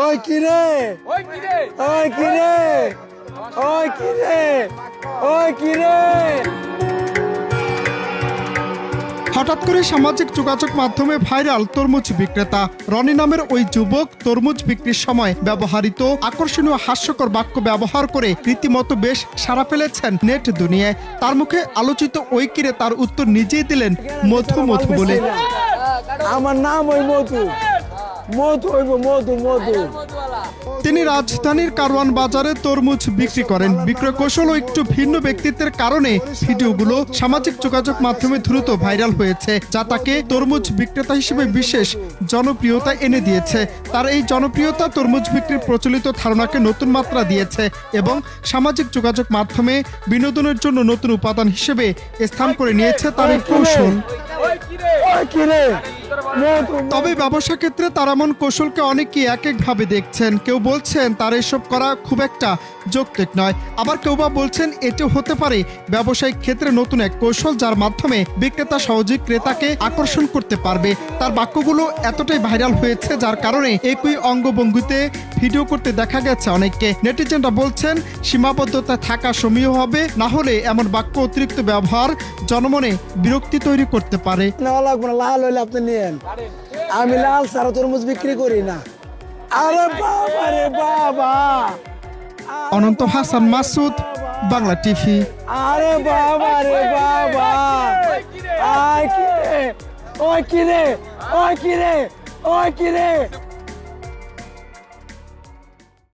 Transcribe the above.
ওই কিরে ওই কি রে? ওই কিরে ওই কিরে ওই কিরে হঠাৎ করে সামাজিক যোগাযোগ মাধ্যমে ভাইরাল তরমুজ বিক্রেতা রনি নামের ওই যুবক তরমুজ বিক্রির সময় ব্যবহৃত আকর্ষণীয় হাস্যকর বাক্য ব্যবহার করে রীতিমতো বেশ সাড়া ফেলেছেন নেট দুনিয়ায়। তার মুখে আলোচিত ওই কিরে তার উত্তর নিজেই দিলেন মধু মধু বলে। আমার নাম ওই মধু। মধু হইব মধু মধু। তিনি রাজধানীর কারওয়ান বাজারে তরমুজ বিক্রি করেন। বিক্রয় কৌশল ও একটু ভিন্ন ব্যক্তিত্বের কারণে ভিডিওগুলো সামাজিক যোগাযোগ মাধ্যমে দ্রুত ভাইরাল হয়েছে যা তাকে তরমুজ বিক্রেতা হিসেবে বিশেষ জনপ্রিয়তা এনে দিয়েছে। তার এই জনপ্রিয়তা তরমুজ বিক্রির প্রচলিত ধারণাকে নতুন মাত্রা দিয়েছে এবং সামাজিক যোগাযোগ মাধ্যমে বিনোদনের জন্য নতুন উপাদান হিসেবে স্থান করে নিয়েছে তার এই কৌশল। তবে ব্যবসা ক্ষেত্রে তার এমন কৌশলকে অনেকেই এক একভাবে দেখছেন। কেউ বলছেন, তার এসব করা খুব একটা যৌক্তিক নয়। আবার কেউ বা বলছেন, এটিও হতে পারে। ব্যবসায়িক ক্ষেত্রে নতুন এক কৌশল যার মাধ্যমে বিক্রেতা সহজেই ক্রেতাকে আকর্ষণ করতে পারবে। তার বাক্যগুলো এতটাই ভাইরাল হয়েছে যার কারণে একই অঙ্গভঙ্গিতে ভিডিও করতে দেখা গেছে অনেককে। নেটিজেনরা বলছেন, সীমাবদ্ধতা থাকা সমীহ হবে, না হলে এমন বাক্য অতিরিক্ত ব্যবহার জনমনে বিরক্তি তৈরি করতে পারে। নেওয়া লাগবে না, লাল আপনি নিয়েন। আমি লাল সারা তরমুজ বিক্রি করি না। আরে বাবা রে বাবা। অনন্ত হাসান মাসুদ বাংলা টিভি। আরে বাবা রে বাবা। আয় কিরে। ওই কি রে ওই কি রে ওই কিরে।